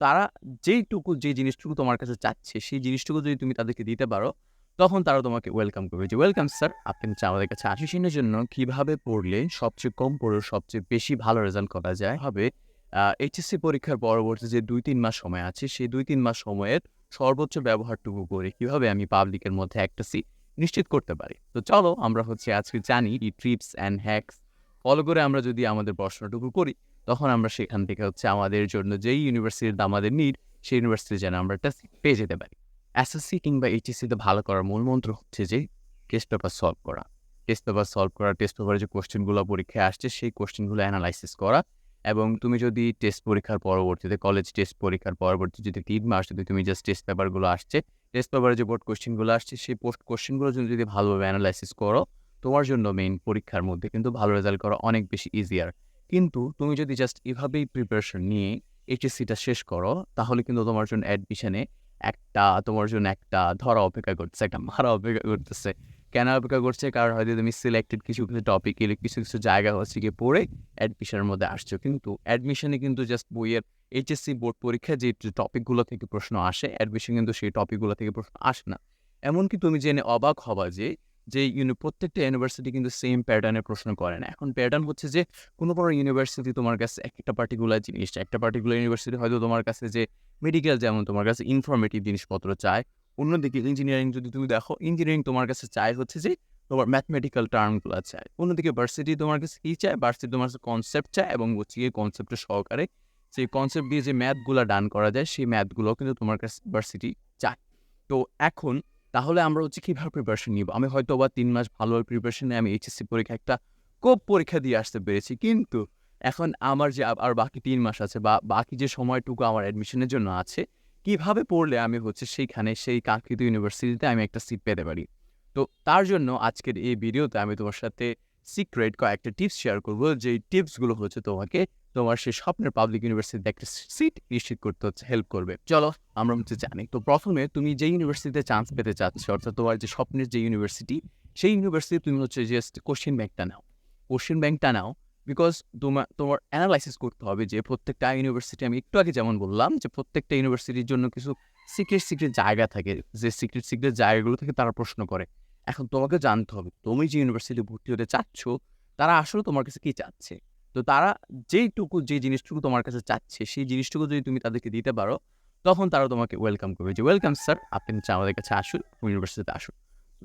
তারা যেইটুকু যে জিনিসটুকু তোমার কাছে চাচ্ছে, সেই জিনিসটুকু যদি তুমি তাদেরকে দিতে পারো, তখন তারা তোমাকে ওয়েলকাম করবে যে, "ওয়েলকাম স্যার, আপনি হচ্ছে আমাদের কাছে আসিসিনের জন্য কীভাবে পড়লে সবচেয়ে কম পড়েও সবচেয়ে বেশি ভালো রেজাল্ট করা যায়?" হবে এইচএসসি পরীক্ষার পরবর্তী যে ২-৩ মাস সময় আছে, সেই ২-৩ মাস সময়ের সর্বোচ্চ ব্যবহারটুকু করে কীভাবে আমি পাবলিকের মধ্যে একটা সিট নিশ্চিত করতে পারি। তো চলো আমরা হচ্ছে আজকে জানি ট্রিপস অ্যান্ড হ্যাকস ফলো করে আমরা যদি আমাদের পড়াশোনাটুকু করি, তখন আমরা সেখান থেকে হচ্ছে আমাদের জন্য যেই ইউনিভার্সিটিতে আমাদের নিড, সেই ইউনিভার্সিটি যেন আমরা একটা পেয়ে যেতে পারি। এসএসসি কিংবা এইচএসসিতে ভালো করার মূল মন্ত্র হচ্ছে যে টেস্ট পেপার সলভ করা। টেস্ট পেপার সলভ করা, টেস্ট পেপারে যে কোয়েশ্চেনগুলো পরীক্ষায় আসছে, সেই কোয়েশ্চেনগুলো এনালাইসিস করা এবং তুমি যদি টেস্ট পরীক্ষার পরবর্তীতে কলেজ টেস্ট পরীক্ষার পরবর্তী যদি ৩ মাস যদি তুমি জাস্ট টেস্ট পেপারগুলো আসছে, টেস্ট পেপারে যে বোর্ড কোয়েশ্চেনগুলো আসছে, সেই পোস্ট কোয়েশ্চেনগুলো যদি যদি ভালোভাবে এনালাইসিস করো, তোমার জন্য মেইন পরীক্ষার মধ্যে কিন্তু ভালো রেজাল্ট করা অনেক বেশি ইজিয়ার। কিন্তু তুমি যদি জাস্ট এভাবেই প্রিপারেশন নিয়ে এইচএসসিটা শেষ করো, তাহলে কিন্তু তোমার জন্য অ্যাডমিশনে একটা তোমার জন্য একটা ধরা অপেক্ষা করতেছে, একটা মারা অপেক্ষা করতেছে। কেন অপেক্ষা করছে? কারণ হয়তো তুমি সিলেক্টেড কিছু, কিছু টপিক এলে কিছু, কিছু জায়গা হচ্ছে গিয়ে পড়ে অ্যাডমিশনের মধ্যে আসছো। কিন্তু অ্যাডমিশনে কিন্তু জাস্ট বইয়ের এইচএসসি বোর্ড পরীক্ষায় যে টপিকগুলো থেকে প্রশ্ন আসে, অ্যাডমিশন কিন্তু সেই টপিকগুলো থেকে প্রশ্ন আসে না। এমনকি তুমি জেনে অবাক হবা যে, যে ইউনি প্রত্যেকটা ইউনিভার্সিটি কিন্তু সেম প্যাটার্নের প্রশ্ন করে না। এখন প্যাটার্ন হচ্ছে যে কোনো, কোনো ইউনিভার্সিটি তোমার কাছে একটা পার্টিকুলার জিনিস, একটা পার্টিকুলার ইউনিভার্সিটি হয়তো তোমার কাছে যে মেডিকেল যেমন তোমার কাছে ইনফরমেটিভ জিনিসপত্র চায়। অন্যদিকে ইঞ্জিনিয়ারিং যদি তুমি দেখো, ইঞ্জিনিয়ারিং তোমার কাছে চায় হচ্ছে যে তোমার ম্যাথমেটিক্যাল টার্মগুলা চায়। অন্যদিকে ভার্সিটি তোমার কাছে কি চায়? ভার্সিটি তোমার কাছে কনসেপ্ট চায় এবং হচ্ছে গিয়ে কনসেপ্টের সহকারে সেই কনসেপ্ট দিয়ে যে ম্যাথগুলা ডান করা যায়, সেই ম্যাথগুলো কিন্তু তোমার কাছে ভার্সিটি চায়। তো এখন তাহলে আমরা হচ্ছে কীভাবে প্রিপারেশন নিব? আমি হয়তোবা ৩ মাস ভালোভাবে প্রিপারেশন নিয়ে আমি এইচএসসি পরীক্ষা একটা কোপ পরীক্ষা দিয়ে আসতে পেরেছি। কিন্তু এখন আমার যে আর বাকি তিন মাস আছে বা বাকি যে সময়টুকু আমার অ্যাডমিশনের জন্য আছে, কীভাবে পড়লে আমি হচ্ছে সেইখানে সেই কাঙ্ক্ষিত ইউনিভার্সিটিতে আমি একটা সিট পেতে পারি? তো তার জন্য আজকের এই ভিডিওতে আমি তোমার সাথে সিক্রেট কয়েকটা টিপস শেয়ার করব, যেই টিপসগুলো হচ্ছে তোমাকে তোমার সেই স্বপ্নের পাবলিক ইউনিভার্সিটিতে একটা সিট নিশ্চিত করতে হচ্ছে হেল্প করবে। চলো আমরা হচ্ছে জানি। তো প্রথমে তুমি যে ইউনিভার্সিটিতে চান্স পেতে চাচ্ছ, অর্থাৎ তোমার যে স্বপ্নের যে ইউনিভার্সিটি, সেই ইউনিভার্সিটি তুমি হচ্ছে জাস্ট কোয়েশ্চেন ব্যাংকটা নাও। কোয়েশ্চেন ব্যাংকটা নাও বিকজ তোমার তোমার অ্যানালাইসিস করতে হবে যে প্রত্যেকটা ইউনিভার্সিটি আমি একটু আগে যেমন বললাম যে প্রত্যেকটা ইউনিভার্সিটির জন্য কিছু সিক্রেট, সিক্রেট জায়গা থাকে। যে সিক্রেট, সিক্রেট জায়গাগুলো থেকে তারা প্রশ্ন করে। এখন তোমাকে জানতে হবে তুমি যে ইউনিভার্সিটি ভর্তি হতে চাচ্ছ, তারা আসলে তোমার কাছে কি চাচ্ছে? তো তারা যেইটুকু যে জিনিসটুকু তোমার কাছে চাচ্ছে, সেই জিনিসটুকু যদি তুমি তাদেরকে দিতে পারো, তখন তারা তোমাকে ওয়েলকাম করবে যে, "ওয়েলকাম স্যার, আপনি হচ্ছে আমাদের কাছে আসুন, ইউনিভার্সিটিতে আসুন।"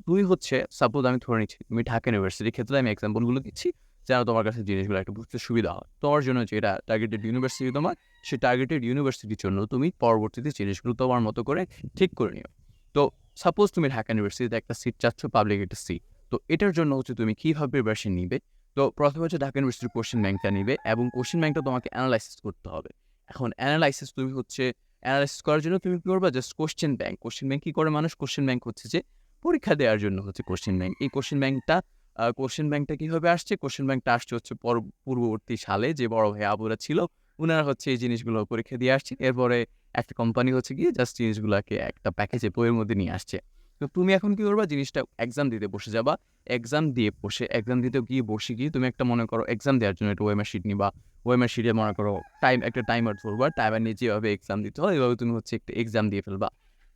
তুমি হচ্ছে সাপোজ আমি ধরে নিচ্ছি তুমি ঢাকা ইউনিভার্সিটির ক্ষেত্রে আমি এক্সাম্পলগুলো দিচ্ছি, যেন তোমার কাছে জিনিসগুলো একটু বুঝতে সুবিধা হয়। তোমার জন্য যেটা টার্গেটেড ইউনিভার্সিটি তোমার, সেই টার্গেটেড ইউনিভার্সিটির জন্য তুমি পরবর্তীতে জিনিসগুলো তোমার মতো করে ঠিক করে নিও। তো সাপোজ তুমি ঢাকা ইউনিভার্সিটিতে একটা সিট চাচ্ছ, পাবলিক একটা সিট। তো এটার জন্য হচ্ছে তুমি কীভাবে প্রিপারেশন নিবে? তো ১ম হচ্ছে ঢাকা ইউনিভার্সিটির কোয়েশ্চেন ব্যাংকটা নিবে এবং কোয়েশ্চেন ব্যাংকটা তোমাকে এনালাইসিস করতে হবে। এখন অ্যানালাইসিস তুমি হচ্ছে এনালাইসিস করার জন্য তুমি কি করবা? Just question bank. Question bank কি করে মানুষ? কোয়েশ্চেন ব্যাংক হচ্ছে যে পরীক্ষা দেওয়ার জন্য হচ্ছে কোয়েশ্চেন ব্যাংক। এই কোয়েশ্চেন ব্যাংকটা আ কোয়েশ্চেন ব্যাংকটা কীভাবে আসছে? কোয়েশ্চেন ব্যাংকটা আসছে হচ্ছে পর পূর্ববর্তী সালে যে বড় ভাই আবুরা ছিল, উনারা হচ্ছে এই জিনিসগুলো পরীক্ষা দিয়ে আসছে। এরপরে একটা কোম্পানি হচ্ছে গিয়ে জাস্ট জিনিসগুলোকে একটা প্যাকেজে বইয়ের মধ্যে নিয়ে আসছে। তো তুমি এখন কি করবা? জিনিসটা এক্সাম দিতে বসে যাবা। এক্সাম দিয়ে বসে এক্সাম দিতে গিয়ে বসে গিয়ে তুমি একটা মনে করো এক্সাম দেওয়ার জন্য একটা ওএমআর শিট নিবা। ওএমআর শিটে মনে করো টাইম একটা টাইমার ধরবা। টাইমার নিয়ে যেভাবে এক্সাম দিতে হয়, এভাবে তুমি হচ্ছে একটা এক্সাম দিয়ে ফেলবা।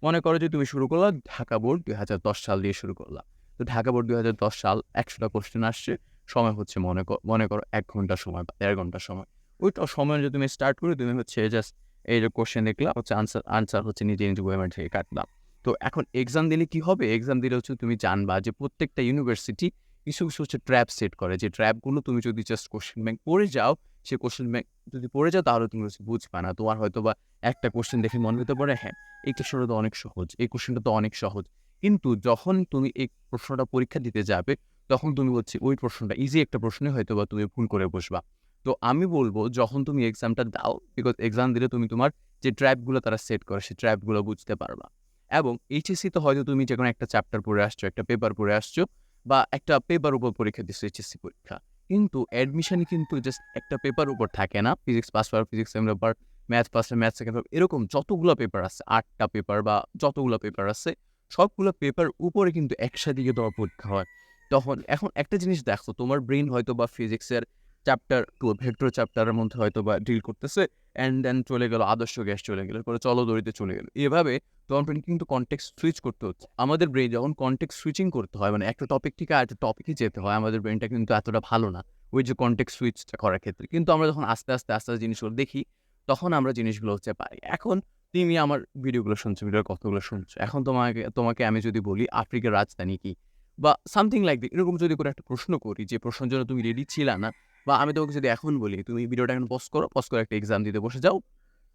মনে করো যে তুমি শুরু করলা ঢাকা বোর্ড ২০১০ সাল দিয়ে শুরু করলা। তো ঢাকা বোর্ড ২০১০ সাল ১০০ টা কোয়েশ্চেন আসছে। সময় হচ্ছে মনে মনে করো ১ ঘণ্টা সময় বা ১.৫ ঘণ্টা সময়। ওইটা সময় যদি তুমি স্টার্ট করে তুমি হচ্ছে জাস্ট এই যে কোশ্চেন দেখলা হচ্ছে আনসার আনসার হচ্ছে নিজে, নিজে ওএমআর থেকে কাটলা। তো এখন এক্সাম দিলে কি হবে? এক্সাম দিলে হচ্ছে তুমি জানবা যে প্রত্যেকটা ইউনিভার্সিটি কিছু, কিছু হচ্ছে ট্র্যাপ সেট করে। যে ট্র্যাপগুলো তুমি যদি জাস্ট কোয়েশ্চেন ব্যাংক পড়ে যাও, সেই কোয়েশ্চেন ব্যাংক যদি পড়ে যাও তাহলে তুমি হচ্ছে বুঝবা না। তোমার হয়তোবা একটা কোয়েশ্চেন দেখে মনে হতে পারে, হ্যাঁ, এই কোয়েশ্চেনটা তো অনেক সহজ, এই কোয়েশ্চেনটা তো অনেক সহজ। কিন্তু যখন তুমি এই প্রশ্নটা পরীক্ষা দিতে যাবে, তখন তুমি হচ্ছে ওই প্রশ্নটা ইজি একটা প্রশ্নে হয়তো বা তুমি ভুল করে বসবা। তো আমি বলব যখন তুমি এক্সামটা দাও, বিকজ এক্সাম দিলে তুমি তোমার যে ট্র্যাপগুলো তারা সেট করে, সেই ট্র্যাপগুলো বুঝতে পারবা। এবং এইচএসসিতে হয়তো তুমি যেকোনো একটা চ্যাপ্টার পড়ে আসছো, একটা পেপার পড়ে আসছো বা একটা পেপার উপর পরীক্ষা দিচ্ছ এইচএসসি পরীক্ষা। কিন্তু অ্যাডমিশনে কিন্তু জাস্ট একটা পেপার উপর থাকে না। ফিজিক্স পাস করা physics second paper, math first math second paper এরকম যতগুলো পেপার আছে, আটটা পেপার বা যতগুলো পেপার আছে, সবগুলো পেপার উপরে কিন্তু একসাথে গিয়ে তোমার পরীক্ষা হয়। তখন এখন একটা জিনিস দেখো, তোমার ব্রেইন হয়তোবা ফিজিক্সের চ্যাপ্টার টু ভেক্টর চ্যাপ্টারের মধ্যে হয়তো বা ডিল করতেছে অ্যান্ড দেন চলে গেল আদর্শ গ্যাস চলে গেল পরে চলো দড়িতে চলে গেল এভাবে তোমার ব্রেন কিন্তু কন্টেক্ট সুইচ করতে হচ্ছে। আমাদের ব্রেন যখন কন্টেক্ট সুইচিং করতে হয় মানে একটা টপিক থেকে আরেকটা টপিকে যেতে হয়, আমাদের ব্রেনটা কিন্তু এতটা ভালো না ওই যে কন্টেক্ট সুইচটা করার ক্ষেত্রে। কিন্তু আমরা যখন আস্তে আস্তে আস্তে আস্তে জিনিসগুলো দেখি, তখন আমরা জিনিসগুলো হচ্ছে পারি এখন তুমি আমার ভিডিওগুলো শুনছো ভিডিওর কথাগুলো শুনছো। এখন তোমাকে তোমাকে আমি যদি বলি, আফ্রিকার রাজধানী কি? বা সামথিং লাইক দিট এরকম যদি করে একটা প্রশ্ন করি যে প্রশ্নের জন্য তুমি রেডি ছিল না, বা আমি তোমাকে যদি এখন বলি, তুমি ভিডিওটা এখন পজ করো পজ করে একটা এক্সাম দিতে বসে যাও,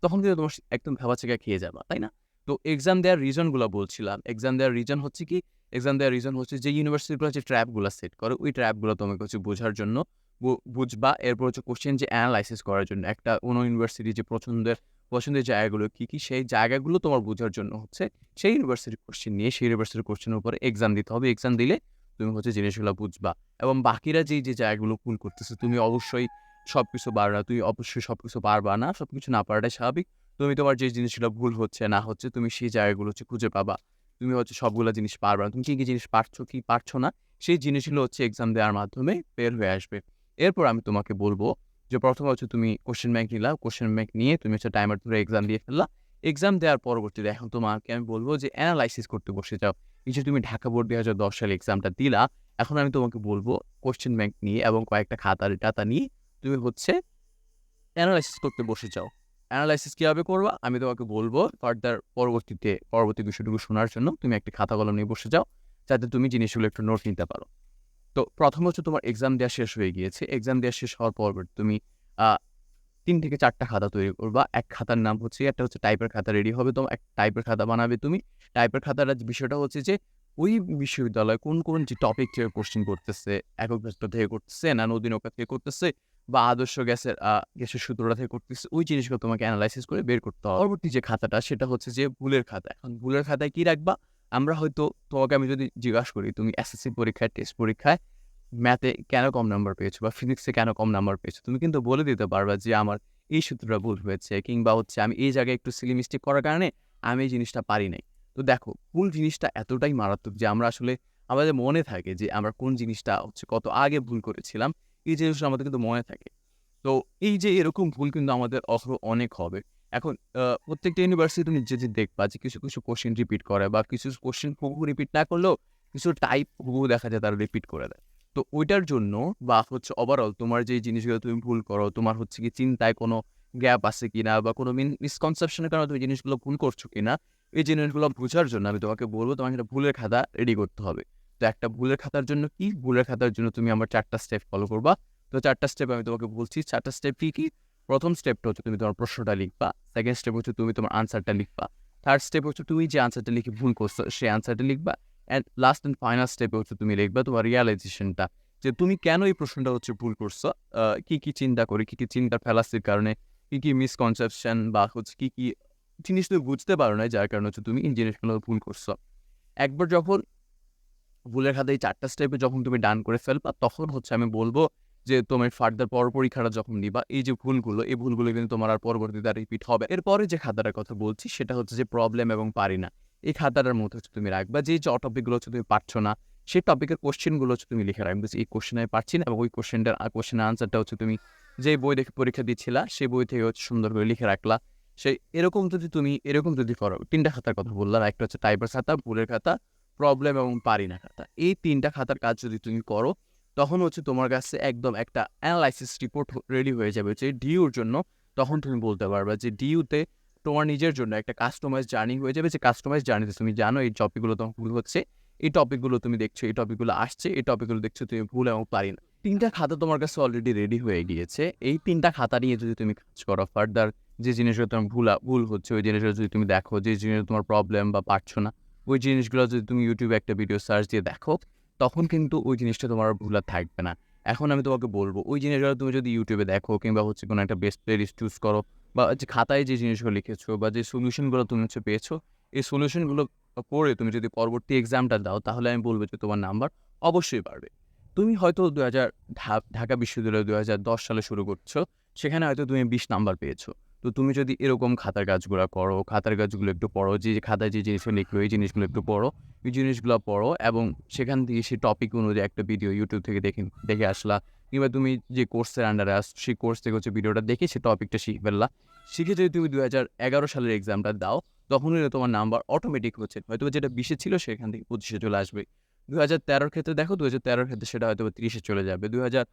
তখন কিন্তু তোমার একদম ভাবা চেকা খেয়ে যাবা, তাই না? তো এক্সাম দেওয়ার রিজনগুলো বলছিলাম। এক্সাম দেওয়ার রিজন হচ্ছে কি? এক্সাম দেওয়ার রিজন হচ্ছে যে ইউনিভার্সিটিগুলো যে ট্র্যাপগুলো সেট করে, ওই ট্র্যাপগুলো তোমাকে হচ্ছে বোঝার জন্য বুঝবা। এরপর হচ্ছে কোশ্চেন যে অ্যানালাইসিস করার জন্য। একটা অন্য ইউনিভার্সিটি যে পছন্দের পছন্দের জায়গাগুলো কী কী? সেই জায়গাগুলো তোমার বোঝার জন্য হচ্ছে সেই ইউনিভার্সিটির কোশ্চেন নিয়ে সেই ইউনিভার্সিটির কোশ্চেনের উপরে এক্সাম দিতে হবে। এক্সাম দিলে তুমি হচ্ছে জিনিসগুলো বুঝবা। এবং বাকিরা যেই যে জায়গাগুলো ভুল করতেছে, তুমি অবশ্যই সব কিছু পারবা তুমি অবশ্যই সব কিছু পারবা না সব কিছু না পারাটাই স্বাভাবিক। তুমি তোমার যে জিনিসগুলো ভুল হচ্ছে, না হচ্ছে, তুমি সেই জায়গাগুলো হচ্ছে খুঁজে পাবা। তুমি হচ্ছে সবগুলো জিনিস পারবা তুমি কী কী জিনিস পারছ, কি পারছ না, সেই জিনিসগুলো হচ্ছে এক্সাম দেওয়ার মাধ্যমে বের হয়ে আসবে। এরপর আমি তোমাকে বলব যে প্রথমে হচ্ছে তুমি কোশ্চেন ব্যাংক নিলা। কোশ্চেন ব্যাংক নিয়ে তুমি হচ্ছে টাইমার ধরে এক্সাম দিয়ে ফেললা। এক্সাম দেওয়ার পরবর্তীতে এখন তোমাকে আমি বলব যে অ্যানালাইসিস করতে বসে যাও। যে তুমি ঢাকা বোর্ড দুই হাজার দশ সালে এক্সামটা দিলা, এখন আমি তোমাকে বলব কোশ্চেন ব্যাংক নিয়ে এবং কয়েকটা খাতার টাতা নিয়ে তুমি হচ্ছে অ্যানালাইসিস করতে বসে যাও। অ্যানালাইসিস কীভাবে করবা? আমি তোমাকে বলব ফার্দার পরবর্তীতে, পরবর্তী বিষয়টুকু শোনার জন্য তুমি একটা খাতা কলম নিয়ে বসে যাও, যাতে তুমি জিনিসগুলো একটু নোট নিতে পারো। তো প্রথম হচ্ছে তোমার এক্সাম দেওয়া শেষ হয়ে গিয়েছে। এক্সাম দেওয়া শেষ হওয়ার পর তুমি তিন থেকে চারটা খাতা তৈরি করবা। এক খাতার নাম হচ্ছে, একটা হচ্ছে টাইপের খাতা রেডি হবে তোমার, এক টাইপের খাতা বানাবে তুমি। টাইপের খাতার বিষয়টা হচ্ছে যে, ওই বিশ্ববিদ্যালয়ে কোন কোন যে টপিক থেকে কোশ্চেন করতেছে একক ভেক্টর থেকে করতেছে না নদী নৌকা থেকে করতেছে বা আদর্শ গ্যাসের গ্যাসের সূত্রটা থেকে করতেছে, ওই জিনিসগুলো তোমাকে অ্যানালাইসিস করে বের করতে হবে। পরবর্তী যে খাতাটা, সেটা হচ্ছে যে ভুলের খাতা। এখন ভুলের খাতায় কি রাখবা? আমরা হয়তো তোমাকে আমি যদি জিজ্ঞাসা করি, তুমি এসএসসি পরীক্ষায় টেস্ট পরীক্ষায় ম্যাথে কেন কম নাম্বার পেয়েছ বা ফিজিক্সে কেন কম নাম্বার পেয়েছ? তুমি কিন্তু বলে দিতে পারবা যে আমার এই সূত্রটা ভুল হয়েছে কিংবা হচ্ছে আমি এই জায়গায় একটু সিলি মিস্টেক করার কারণে আমি এই জিনিসটা পারি নাই। তো দেখো, ভুল জিনিসটা এতটাই মারাত্মক যে আমরা আসলে আমাদের মনে থাকে যে আমরা কোন জিনিসটা হচ্ছে কত আগে ভুল করেছিলাম এই জিনিসটা আমাদের কিন্তু মনে থাকে। তো এই যে এরকম ভুল কিন্তু আমাদের অহর অনেক হবে। এখন প্রত্যেকটা ইউনিভার্সিটি তুমি যে দেখবা যে কিছু কিছু কোশ্চেন রিপিট করে বা কিছু কোশ্চেন হুবহু রিপিট না করলেও কিছু টাইপ হুবহু দেখা যায় তারা রিপিট করে দেয়। তো ওইটার জন্য বা হচ্ছে ওভারঅল তোমার যে জিনিসগুলো তুমি ভুল করো, তোমার হচ্ছে কি চিন্তায় কোনো গ্যাপ আছে কিনা বা কোনো মিসকনসেপশনের কারণে তুমি জিনিসগুলো ভুল করছ কিনা, এই জিনিসগুলো বোঝার জন্য আমি তোমাকে বলব তোমাকে একটা ভুলের খাতা রেডি করতে হবে। তো একটা ভুলের খাতার জন্য কি? ভুলের খাতার জন্য তুমি আমার চারটা স্টেপ ফলো করবা। তো চারটা স্টেপ আমি তোমাকে বলছি। চারটা স্টেপ কি কি? প্রথম স্টেপটা হচ্ছে তুমি তোমার প্রশ্নটা লিখবা। সেকেন্ড স্টেপ হচ্ছে তুমি তোমার আনসারটা লিখবা। থার্ড স্টেপ হচ্ছে তুমি যে আনসারটা লিখে ভুল করছ, সেই আনসারটা লিখবা। অ্যান্ড লাস্ট অ্যান্ড ফাইনাল স্টেপে হচ্ছে তুমি লিখবা তোমার রিয়ালাইজেশনটা যে তুমি কেন এই প্রশ্নটা হচ্ছে ভুল করছ? কি কি চিন্তা করে, কি কি চিন্তার ফেলাসির কারণে, কি কি মিসকনসেপশন বা হচ্ছে কি কি জিনিস তুমি বুঝতে পারো না যার কারণে হচ্ছে তুমি জিনিসগুলো ভুল করছ। একবার যখন ভুলের খাতা এই চারটা স্টেপে যখন তুমি ডান করে ফেলবা, তখন হচ্ছে আমি বলব যে তোমার ফার্দার পর পরীক্ষাটা যখন নিবা, এই যে ভুলগুলো, এই ভুলগুলো কিন্তু তোমার আর পরবর্তীতে রিপিট হবে। এরপরে যে খাতাটার কথা বলছি, সেটা হচ্ছে যে প্রবলেম এবং পারি না এই খাতাটার মধ্যে হচ্ছে তুমি রাখবা যে যে টপিকগুলো হচ্ছে তুমি পারছ না সেই টপিকের কোশ্চেনগুলো হচ্ছে তুমি লিখে রাখবে। যে এই কোশ্চেন আমি পারছি না এবং ওই কোশ্চেনটার কোশ্চেনের আনসারটা হচ্ছে তুমি যে বই দেখে পরীক্ষা দিচ্ছিলা, সেই বই থেকে হচ্ছে সুন্দর করে লিখে রাখলা। সেই এরকম যদি তুমি, এরকম যদি করো, তিনটা খাতার কথা বললাম, একটা হচ্ছে টাইপের খাতা, ভুলের খাতা প্রবলেম এবং পারি না। খাতা এই তিনটা খাতার কাজ যদি তুমি করো, তখন হচ্ছে তোমার কাছে একদম একটা অ্যানালাইসিস রিপোর্ট রেডি হয়ে যাবে যে ডিউর জন্য। তখন তুমি বলতে পারবে যে ডিউতে তোমার নিজের জন্য একটা কাস্টমাইজ জার্নি হয়ে যাবে। যে কাস্টমাইজ জার্নিতে তুমি জানো এই টপিকগুলো তোমার ভুল হচ্ছে, এই টপিকগুলো তুমি দেখছ, এই টপিকগুলো আসছে, এই টপিকগুলো দেখছ তুমি ভুল এবং পারি না। তিনটা খাতা তোমার কাছে অলরেডি রেডি হয়ে গিয়েছে। এই তিনটা খাতা নিয়ে যদি তুমি কাজ করো ফার্দার যে জিনিসগুলো তোমার ভুল ভুল হচ্ছে, ওই জিনিসগুলো যদি তুমি দেখো, যে জিনিস তোমার প্রবলেম বা পারছ না ওই জিনিসগুলো যদি তুমি ইউটিউবে একটা ভিডিও সার্চ দিয়ে দেখো, তখন কিন্তু ওই জিনিসটা তোমার ভুল আর থাকবে না। এখন আমি তোমাকে বলব, ওই জিনিসগুলো তুমি যদি ইউটিউবে দেখো কিংবা হচ্ছে কোনো একটা বেস্ট প্লে লিস্ট চুজ করো, বা যে খাতায় যে জিনিসগুলো লিখেছো বা যে সলিউশনগুলো তুমি হচ্ছে পেয়েছ, এই সলিউশনগুলো পড়ে তুমি যদি পরবর্তী এক্সামটা দাও, তাহলে আমি বলব যে তোমার নাম্বার অবশ্যই বাড়বে। তুমি হয়তো দু হাজার ঢাকা বিশ্ববিদ্যালয় দু হাজার দশ সালে শুরু করছ, সেখানে হয়তো তুমি বিশ নাম্বার পেয়েছ। তো তুমি যদি এরকম খাতার কাজগুলো করো, খাতার কাজগুলো একটু পড়ো, যে খাতায় যে জিনিসগুলো লিখলো এই জিনিসগুলো একটু পড়ো এই জিনিসগুলো পড়ো এবং সেখান থেকে সেই টপিক অনুযায়ী একটা ভিডিও ইউটিউব থেকে দেখে দেখে আসলা কিংবা তুমি যে কোর্সের আন্ডারে আস, সেই কোর্স থেকে হচ্ছে ভিডিওটা দেখে সেই টপিকটা শিখে ফেললা। শিখে যদি তুমি দু হাজার এগারো সালের এক্সামটা দাও তখন হলে তোমার নাম্বার অটোমেটিক হচ্ছে। হয়তো যেটা বিশে ছিল সেখান থেকে পঁচিশে চলে আসবে। দু হাজার তেরোর ক্ষেত্রে দেখো দু হাজার তেরোর ক্ষেত্রে সেটা হয়তো তিরিশে চলে যাবে। দু হাজার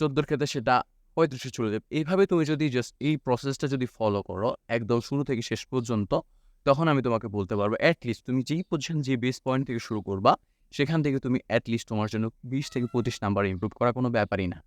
চোদ্দোর ক্ষেত্রে সেটা পঁয়ত্রিশে চলে যাবে। এইভাবে তুমি যদি জাস্ট এই প্রসেসটা যদি ফলো করো, একদম শুরু থেকে শেষ পর্যন্ত, তখন আমি তোমাকে বলতে পারব অ্যাটলিস্ট তুমি যেই পজিশন যে বেস পয়েন্ট থেকে শুরু করবা, সেখান থেকে তুমি অ্যাটলিস্ট তোমার জন্য বিশ থেকে পঁচিশ নাম্বার ইম্প্রুভ করা কোনো ব্যাপারই না।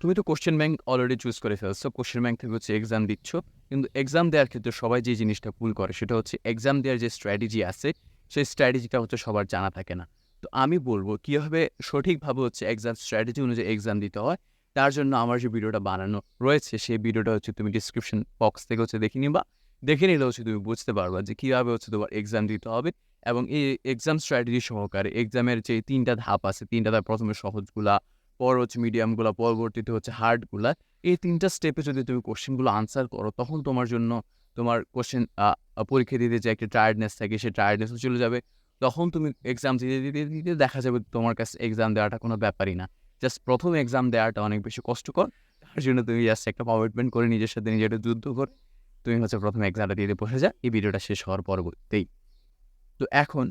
তুমি তো কোশ্চেন ব্যাংক অলরেডি চুজ করে ফেলছো কোশ্চেন ব্যাংক থেকে হচ্ছে এক্সাম দিচ্ছ, কিন্তু এক্সাম দেওয়ার ক্ষেত্রে সবাই যে জিনিসটা ভুল করে, সেটা হচ্ছে এক্সাম দেওয়ার যে স্ট্র্যাটেজি আছে, সেই স্ট্র্যাটেজিটা হচ্ছে সবার জানা থাকে না। তো আমি বলব, কীভাবে সঠিকভাবে হচ্ছে এক্সাম স্ট্র্যাটেজি অনুযায়ী এক্সাম দিতে হয় তার জন্য আমার যে ভিডিওটা বানানো রয়েছে, সেই ভিডিওটা হচ্ছে তুমি ডিসক্রিপশন বক্স থেকে হচ্ছে দেখে নিবা। দেখে নিলে হচ্ছে তুমি বুঝতে পারবা যে কীভাবে হচ্ছে তোমার এক্সাম দিতে হবে এবং এই এক্সাম স্ট্র্যাটেজি সহকারে এক্সামের যে তিনটা ধাপ আছে, তিনটা ধাপ প্রথমে সহজগুলা, পর হচ্ছে মিডিয়ামগুলা পরবর্তীতে হচ্ছে হার্ডগুলা এই তিনটা স্টেপে যদি তুমি কোশ্চেনগুলো আনসার করো, তখন তোমার জন্য তোমার কোশ্চেন পরীক্ষা দিতে যে একটা টায়ার্ডনেস থাকে, সেই টায়ার্ডনেসও চলে যাবে। তখন তুমি এক্সাম দিতে দিতে দিতে দেখা যাবে তোমার কাছে এক্সাম দেওয়াটা কোনো ব্যাপারই না। জাস্ট প্রথম এক্সাম দেওয়াটা অনেক বেশি কষ্টকর। তার জন্য তুমি জাস্ট একটা কমিটমেন্ট করে নিজের সাথে নিজের যুদ্ধ করে। তুমি হচ্ছে প্রথম এক্সামটা দিতে বসে যা, এই ভিডিওটা শেষ হওয়ার পরবর্তীতেই। তো এখন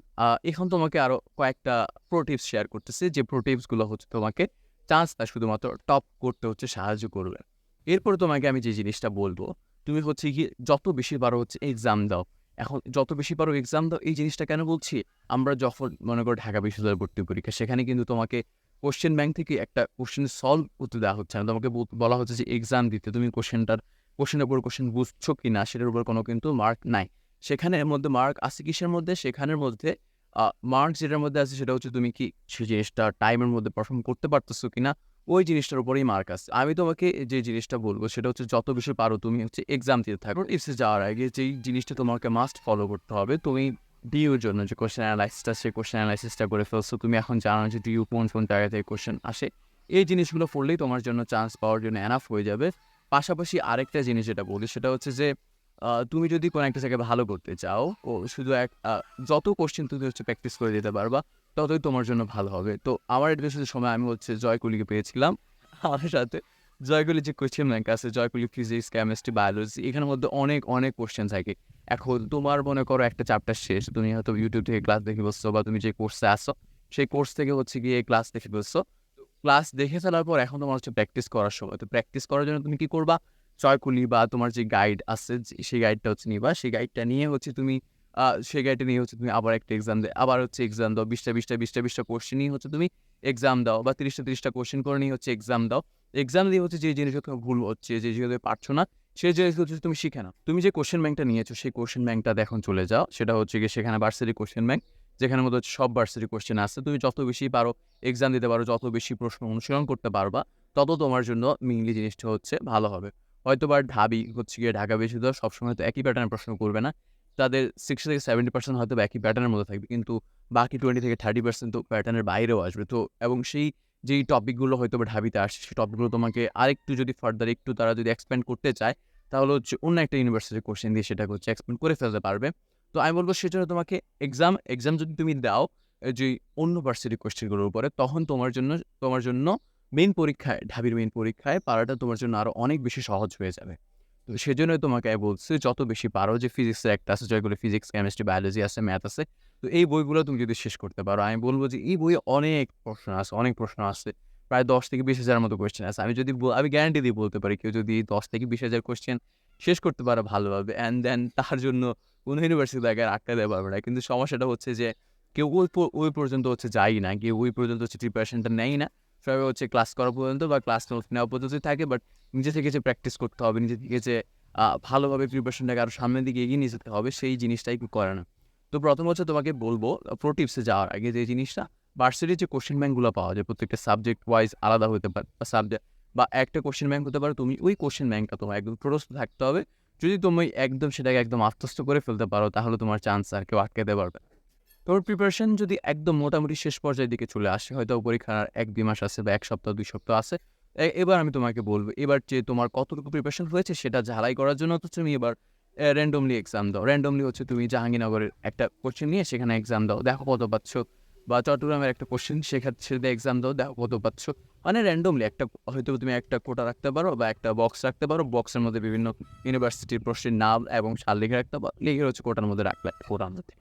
এখন তোমাকে আরও কয়েকটা প্রোটিপস শেয়ার করতেছি। যে প্রোটিপসগুলো হচ্ছে তোমাকে চান্সটা শুধুমাত্র টপ করতে হচ্ছে, সাহায্য করবে। এরপরে তোমাকে আমি যে জিনিসটা বলব, তুমি হচ্ছে কি যত বেশি পারো হচ্ছে এক্সাম দাও। এখন যত বেশি পারো এক্সাম দাও, এই জিনিসটা কেন বলছি? আমরা যখন মনে করো ঢাকা বিশ্ববিদ্যালয় ভর্তি পরীক্ষা, সেখানে কিন্তু তোমাকে কোশ্চেন ব্যাংক থেকে একটা কোশ্চেন সলভ করতে দেওয়া হচ্ছে। না তোমাকে বলা হচ্ছে যে এক্সাম দিতে। তুমি কোশ্চেনটার কোশ্চেনের উপর কোশ্চেন বুঝছ কি না সেটার উপর কোনো কিন্তু মার্ক নাই। সেখানে এর মধ্যে মার্ক আছে কিসের মধ্যে? সেখানের মধ্যে মার্ক যেটার মধ্যে আছে সেটা হচ্ছে তুমি কি সেই জিনিসটা টাইমের মধ্যে পারফর্ম করতে পারতেছো কিনা, ওই জিনিসটার উপরেই মার্ক আছে। আমি তোমাকে যে জিনিসটা বলব সেটা হচ্ছে যত বেশি পারো তুমি হচ্ছে এক্সাম দিতে থাকো। ইপসে যাওয়ার আগে যেই জিনিসটা তোমাকে মাস্ট ফলো করতে হবে, তুমি ডিউর জন্য যে কোশ্চেন অ্যানালাইসিসটা সেই কোশ্চেন অ্যানালাইসিসটা করে ফেলছো। তুমি এখন জানো যে ডিউ কোন কোন জায়গা থেকে কোশ্চেন আসে? এই জিনিসগুলো পড়লেই তোমার জন্য চান্স পাওয়ার জন্য এনাফ হয়ে যাবে। পাশাপাশি আরেকটা জিনিস যেটা বলি, সেটা হচ্ছে যে তুমি যদি কোনো একটা জায়গায় ভালো করতে চাও, ও শুধু এক যত কোশ্চেন তুমি হচ্ছে প্র্যাকটিস করে দিতে পারবা, ততই তোমার জন্য ভালো হবে। তো আমার এডুকেশনের সময় আমি হচ্ছে জয়কুলিকে পেয়েছিলাম। আমার সাথে জয়কুলি যে কোশ্চেন ব্যাংক আছে জয়কুলি ফিজিক্স কেমিস্ট্রি বায়োলজি এখানের মধ্যে অনেক অনেক কোশ্চেন থাকে। এখন তোমার মনে করো একটা চ্যাপ্টার শেষ, তুমি হয়তো ইউটিউব থেকে ক্লাস দেখে বসছো বা তুমি যে কোর্সে আসো সেই কোর্স থেকে হচ্ছে গিয়ে ক্লাস দেখে বসছো। ক্লাস দেখে ফেলার পর এখন তোমার হচ্ছে প্র্যাকটিস করার সময়। তো প্র্যাকটিস করার জন্য তুমি কি করবা? জয়কুলি বা তোমার যে গাইড আছে সেই গাইডটা হচ্ছে নিবা। সেই গাইডটা নিয়ে হচ্ছে তুমি সেই গাইডটা নিয়ে হচ্ছে তুমি আবার একটা এক্সাম দেয় আবার হচ্ছে এক্সাম দাও, বিশটা বিশটা বিশটা বিশটা কোশ্চেন নিয়ে হচ্ছে তুমি এক্সাম দাও বা তিরিশটা তিরিশটা কোশ্চেন করে নিয়ে হচ্ছে এক্সাম দাও। এক্সাম দিয়ে হচ্ছে যে জিনিসগুলো তোমার ভুল হচ্ছে, যে জিনিসগুলো পারছ না, সেই জিনিসগুলো হচ্ছে তুমি শিখে নাও। তুমি যে কোশ্চেন ব্যাংকটা নিয়েছো, সেই কোশ্চেন ব্যাংকটা এখন চলে যাও। সেটা হচ্ছে গিয়ে সেখানে ভার্সিটি কোশ্চেন ব্যাংক যেখানে মধ্যে হচ্ছে সব ভার্সিটি কোশ্চেন আছে। তুমি যত বেশি পারো এক্সাম দিতে পারো, যত বেশি প্রশ্ন অনুশীলন করতে পারবা, তত তোমার জন্য মেইনলি জিনিসটা হচ্ছে ভালো হবে। হয়তো বা ঢাবি হচ্ছে গিয়ে ঢাকা বিশ্ববিদ্যালয় সবসময় তো একই প্যাটার্নের প্রশ্ন করবে না। তাদের সিক্সটি থেকে সেভেন্টি পার্সেন্ট হয়তো একই প্যাটার্নের মধ্যে থাকবে। কিন্তু বাকি টোয়েন্টি থেকে থার্টি পার্সেন্ট তো প্যাটার্নের বাইরেও আসবে। তো, এবং সেই যেই টপিকগুলো হয়তো ঢাবিতে আসছে, সেই টপিকগুলো তোমাকে আরেকটু যদি ফার্দার একটু তারা যদি এক্সপ্যান্ড করতে চায়, তাহলে হচ্ছে অন্য একটা ইউনিভার্সিটির কোশ্চেন দিয়ে সেটাকে হচ্ছে এক্সপ্যান্ড করে ফেলতে পারবে। তো আমি বলব সেজন্য তোমাকে এক্সাম এক্সাম যদি তুমি দাও যে অন্য ভার্সিটির কোশ্চেনগুলোর উপরে, তখন তোমার জন্য তোমার জন্য মেইন পরীক্ষায়, ঢাবির মেইন পরীক্ষায় পারাটা তোমার জন্য আরও অনেক বেশি সহজ হয়ে যাবে। তো সেজন্যই তোমাকে বলছি, যত বেশি পারো যে ফিজিক্সের একটা আছে, যেগুলো ফিজিক্স কেমিস্ট্রি বায়োলজি আছে ম্যাথ আছে, তো এই বইগুলো তুমি যদি শেষ করতে পারো, আমি বলব যে এই বইয়ে অনেক প্রশ্ন আছে, অনেক প্রশ্ন আছে, প্রায় দশ থেকে বিশ হাজার মতো কোয়েশ্চেন আছে। আমি যদি আমি গ্যারান্টি দিয়ে বলতে পারি, কেউ যদি দশ থেকে বিশ হাজার কোয়েশ্চেন শেষ করতে পারে ভালোভাবে অ্যান্ড দেন তার জন্য কোনো ইউনিভার্সিটি জায়গায় আটকা দেওয়া পারবে না। কিন্তু সমস্যাটা হচ্ছে যে কেউ ওই ওই পর্যন্ত হচ্ছে যাই না, কেউ ওই পর্যন্ত হচ্ছে প্রিপারেশনটা নেই না। সবাই হচ্ছে ক্লাস করা পর্যন্ত বা ক্লাস নোট নেওয়া পর্যন্ত থাকে বাট নিজে থেকে যে প্র্যাকটিস করতে হবে, নিজে থেকে যে ভালোভাবে প্রিপারেশনটাকে আরও সামনের দিকে এগিয়ে নিয়ে যেতে হবে, সেই জিনিসটাই করে না। তো প্রথম হচ্ছে তোমাকে বলব প্রোটিপসে যাওয়ার আগে যে জিনিসটা ভার্সিটির যে কোশ্চেন ব্যাঙ্কগুলো পাওয়া যায়, প্রত্যেকটা সাবজেক্ট ওয়াইজ আলাদা হতে পারে, বা সাবজেক্ট বা একটা কোশ্চেন ব্যাংক হতে পারে, তুমি ওই কোশ্চেন ব্যাঙ্কটা তোমার একদম প্রস্তুত থাকতে হবে। যদি তুমি একদম সেটাকে একদম আত্মস্থ করে ফেলতে পারো, তাহলে তোমার চান্স আর কেউ আটকাতে পারবে না। তোমার প্রিপারেশন যদি একদম মোটামুটি শেষ পর্যায়ের দিকে চলে আসে, হয়তো পরীক্ষার এক দুই মাস আছে বা এক সপ্তাহ, দুই সপ্তাহ আছে এবার আমি তোমাকে বলব, এবার যে তোমার কতটুকু প্রিপারেশন হয়েছে সেটা ঝালাই করার জন্য তো তুমি এবার র্যান্ডমলি এক্সাম দাও। র্যান্ডমলি হচ্ছে তুমি জাহাঙ্গীরনগরের একটা কোশ্চেন নিয়ে সেখানে এক্সাম দাও। দেখো কত পাচ্ছ, বা চট্টগ্রামের একটা কোশ্চেন সেখানে সেটা এক্সাম দাও, দেখো কত পাচ্ছ। মানে র্যান্ডমলি একটা, হয়তো তুমি একটা কোটা রাখতে পারো বা একটা বক্স রাখতে পারো বক্সের মধ্যে বিভিন্ন ইউনিভার্সিটির প্রশ্নের নাম এবং সাল লিখে রাখতে পারো, লিখে হচ্ছে কোটার মধ্যে রাখলে কোটার মধ্যে।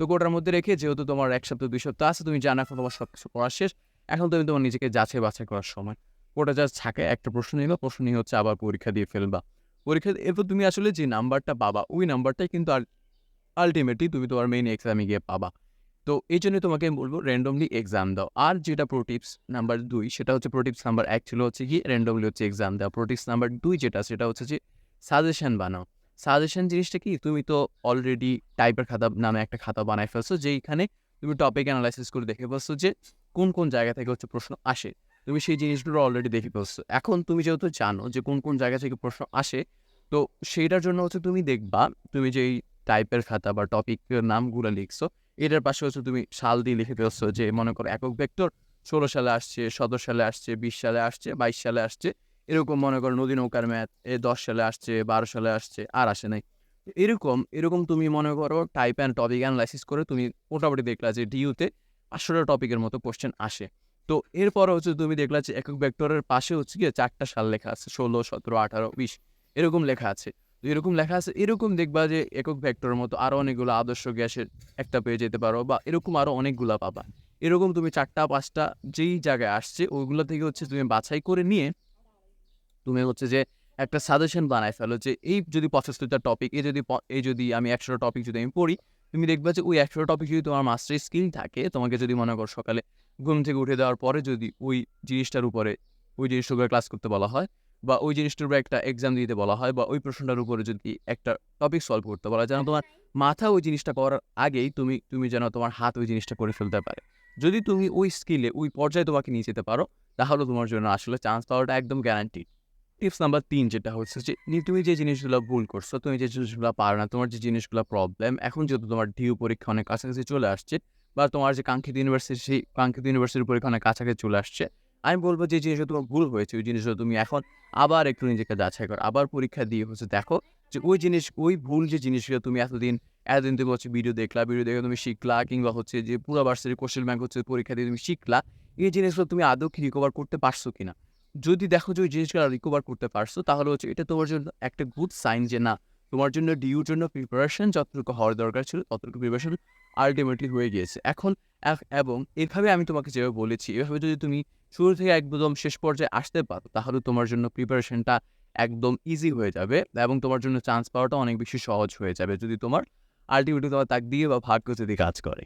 তো কোটার মধ্যে রেখে যেহেতু তোমার এক সপ্তাহ, দুই সপ্তাহ আছে, তুমি জানো এখন তোমার সব কিছু পড়া শেষ। এখন তুমি তোমার নিজেকে যাচাই বাছাই করার সময়। কোটা যা থাকে, একটা প্রশ্ন নিলো প্রশ্ন নিয়ে হচ্ছে আবার পরীক্ষা দিয়ে ফেলবা। পরীক্ষা এরপর তুমি আসলে যে নাম্বারটা পাবা, ওই নাম্বারটাই কিন্তু আলটিমেটলি তুমি তোমার মেইন এক্সামে গিয়ে পাবা। তো এই জন্য তোমাকে আমি বলব র্যান্ডমলি এক্সাম দাও। আর যেটা প্রোটিপস নাম্বার দুই, সেটা হচ্ছে প্রোটিপস নাম্বার এক ছিল হচ্ছে কি র্যান্ডমলি হচ্ছে এক্সাম দাও। প্রোটিপস নাম্বার দুই যেটা, সেটা হচ্ছে যে সাজেশন বানাও। সাজেশন জিনিসটা কি? তুমি তো অলরেডি টাইপের খাতা নামে একটা খাতা বানাই ফেলছো, যেইখানে তুমি টপিক অ্যানালাইসিস করে দেখে ফেলছো যে কোন কোন জায়গা থেকে হচ্ছে প্রশ্ন আসে। তুমি সেই জিনিসগুলো অলরেডি দেখে ফেলছো। এখন তুমি যেহেতু জানো যে কোন কোন জায়গা থেকে প্রশ্ন আসে, তো সেইটার জন্য হচ্ছে তুমি দেখবা, তুমি যেই টাইপের খাতা বা টপিকের নামগুলো লিখছো, এটার পাশে হচ্ছে তুমি সাল দিয়ে লিখে ফেলছো যে মনে করো একক ভেক্টর, ষোলো সালে আসছে, সতেরো সালে আসছে, বিশ সালে আসছে, বাইশ সালে আসছে এরকম মনে করো নদী নৌকার ম্যাথ এ দশ সালে আসছে, বারো সালে আসছে, আর আসে নাই। এরকম এরকম তুমি মনে করো টাইপ অ্যান্ড টপিক অ্যানালাইসিস করে তুমি মোটামুটি দেখলা যে ডিউতে পাঁচশোটা টপিকের মতো কোশ্চেন আসে। তো এরপরে হচ্ছে তুমি দেখলা যে একক ভেক্টরের পাশে হচ্ছে গিয়ে চারটা সাল লেখা আছে, ষোলো, সতেরো, আঠারো, বিশ, এরকম লেখা আছে। তো এরকম লেখা আছে, এরকম দেখবা যে একক ভেক্টরের মতো আরও অনেকগুলো আদর্শ গ্যাসের একটা পেয়ে যেতে পারো বা এরকম আরও অনেকগুলো পাবা। এরকম তুমি চারটা, পাঁচটা যেই জায়গায় আসছে, ওইগুলো থেকে হচ্ছে তুমি বাছাই করে নিয়ে তুমি হচ্ছে যে একটা সাজেশন বানায় ফেলো যে এই যদি পঁচাত্তরটা টপিক এই যদি এই যদি আমি একশোটা টপিক যদি আমি পড়ি তুমি দেখবে যে ওই একশোটা টপিক যদি তোমার মাস্টার স্কিল থাকে তোমাকে যদি মনে করো সকালে ঘুম থেকে উঠে দেওয়ার পরে যদি ওই জিনিসটার উপরে ওই জিনিসটার উপরে ক্লাস করতে বলা হয় বা ওই জিনিসটার উপরে একটা এক্সাম দিতে বলা হয় বা ওই প্রশ্নটার উপরে যদি একটা টপিক সলভ করতে বলা হয় যেন তোমার মাথা ওই জিনিসটা করার আগেই তুমি তুমি যেন তোমার হাত ওই জিনিসটা করে ফেলতে পারে। যদি তুমি ওই স্কিলে ওই পর্যায়ে তোমাকে নিয়ে যেতে পারো তাহলে তোমার জন্য আসলে চান্স পাওয়াটা একদম গ্যারান্টি টিপস নাম্বার তিন যেটা হচ্ছে যে তুমি যে জিনিসগুলো ভুল করছ, তুমি যে জিনিসগুলো পারো না, তোমার যে জিনিসগুলো প্রবলেম এখন যেহেতু তোমার ডিউ পরীক্ষা অনেক কাছাকাছি চলে আসছে বা তোমার যে কাঙ্ক্ষিত ইউনিভার্সিটি সেই কাঙ্ক্ষিত ইউনিভার্সিটির পরীক্ষা অনেক কাছাকাছি চলে আসছে, আমি বলব যে জিনিসটা তোমার ভুল হয়েছে, ওই জিনিসটা তুমি এখন আবার একটু নিজেকে যাচাই করো, আবার পরীক্ষা দিয়ে হচ্ছে দেখো যে, ওই জিনিস, ওই ভুল যে জিনিসগুলো তুমি এতদিন এতদিন তুমি হচ্ছে ভিডিও দেখলা ভিডিও দেখে তুমি শিখলা, কিংবা হচ্ছে যে পুরো ভার্সিটি কোশ্চেন ব্যাংক হচ্ছে পরীক্ষা দিয়ে তুমি শিখলা, এই জিনিসগুলো তুমি আদৌ কি রিকভার করতে পারছ কিনা? যদি দেখো যে ওই জিনিসগুলো রিকভার করতে পারছ, তাহলে হচ্ছে এটা তোমার জন্য একটা গুড সাইন যে না, তোমার জন্য ডিউর জন্য প্রিপারেশন যতটুকু হওয়ার দরকার ছিল, ততটুকু প্রিপারেশন আলটিমেটলি হয়ে গিয়েছে। এখন এবং এভাবে আমি তোমাকে যেভাবে বলেছি, এভাবে যদি তুমি শুরু থেকে একদম শেষ পর্যায়ে আসতে পারো, তাহলে তোমার জন্য প্রিপারেশনটা একদম ইজি হয়ে যাবে এবং তোমার জন্য চান্স পাওয়াটা অনেক বেশি সহজ হয়ে যাবে যদি তোমার আলটিমেটলি তোমার তাক দিয়ে বা ভাগ্য যদি কাজ করে।